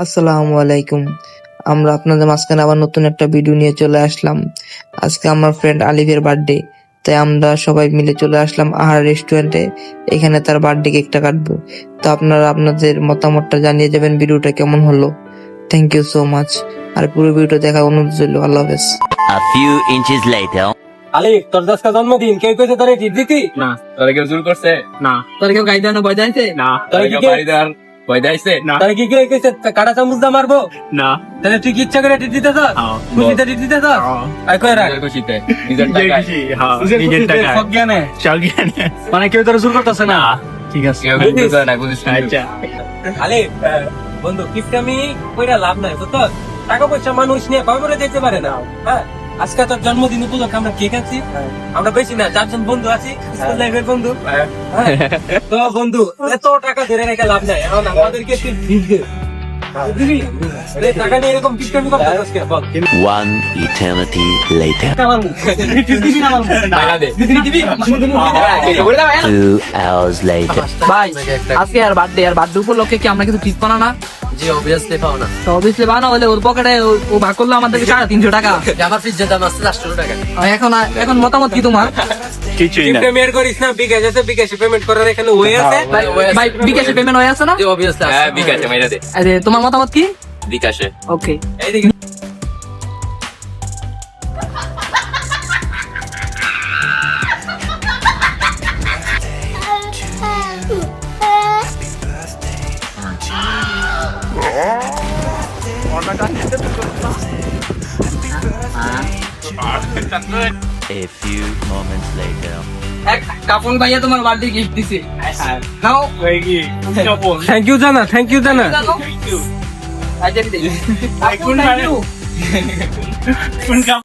আসসালামু আলাইকুম। আমরা আপনাদের মাঝখানে আবার নতুন একটা ভিডিও নিয়ে চলে আসলাম। আজকে আমার ফ্রেন্ড আলিফের বার্থডে তাই আমরা সবাই মিলে চলে আসলাম আহার রেস্টুরেন্টে এখানে তার বার্থডে কেকটা কাটবো। তো আপনারা আপনাদের মতামতটা জানিয়ে যাবেন ভিডিওটা কেমন হলো। থ্যাংক ইউ সো মাচ আর পুরো ভিডিওটা দেখা অনুরোধ রইল আল্লাহ হাফেজ। A few inches later. আলি তোর জন্মদিন কেউ তোর টিপ দিতি? না তোরা কেউ জোর করছে? না। তোর কেউ গাইড দেওয়ানো না। তোরা কেউ ভয় কি কাটা চামচ দা মারবো? না। তাহলে তুই কি ইচ্ছা করে টিপ দিতে চাস? হ্যাঁ, খুশিতে টিপ দিতে চাস? আর কই রাখ। নিজের খুশিতে নিজের টাকা সব জ্ঞানে। মানে কেউ তোর জোর করতেছে না? ঠিক আছে। আলে বন্ধু কিপটা আমি কইরা লাভ নাই তো টাকা পয়সা মানুষ নিয়ে কবে যেতে পারে না? হ্যাঁ? আজকে তোর জন্মদিন উপলক্ষে আমরা কেক আছি আমরা বেশি না চারজন বন্ধু আছি। স্কুল লাইফের বন্ধু। হ্যাঁ। তো বন্ধু এত টাকা ধরে রেখে লাভ নাই। এখন আমাদেরকে তুই ভিজ দে। আজকে One eternity later. দিবি না আমার টাকা দে দিবি? দিবি Two hours later. ভাই আজকে আর বার্থডে আর বার্থডে উপলক্ষে কি আমরা কিছু ঠিক পানা না জি অবভিয়াসলি পাও তো অবভিয়াসলি বানা হলে ওর পকেটে ও ভাগ করল আমাদেরকে সাড়ে তিনশো টাকা। আমার ফ্রিজের দাম আসছে চারশো টাকা। এখন এখন মতামত কি তোমার? আর করিস না বিকাশ আছে বিকাশে পেমেন্ট করার এখানে ওয়ে আছে। ভাই বিকাশে পেমেন্ট হয়ে আছে না? জি অবভিয়াসলি হ্যাঁ বিকাশে মাইরা দে। আরে তোমার মতামত কি? বিকাশে। ওকে A few moments later. কাপন ভাইয়া তোমার বার্থডে গিফট দিছে। নাও। থ্যাংক ইউ জানা থ্যাংক ইউ জানা। আচ্ছা থ্যাংক ইউ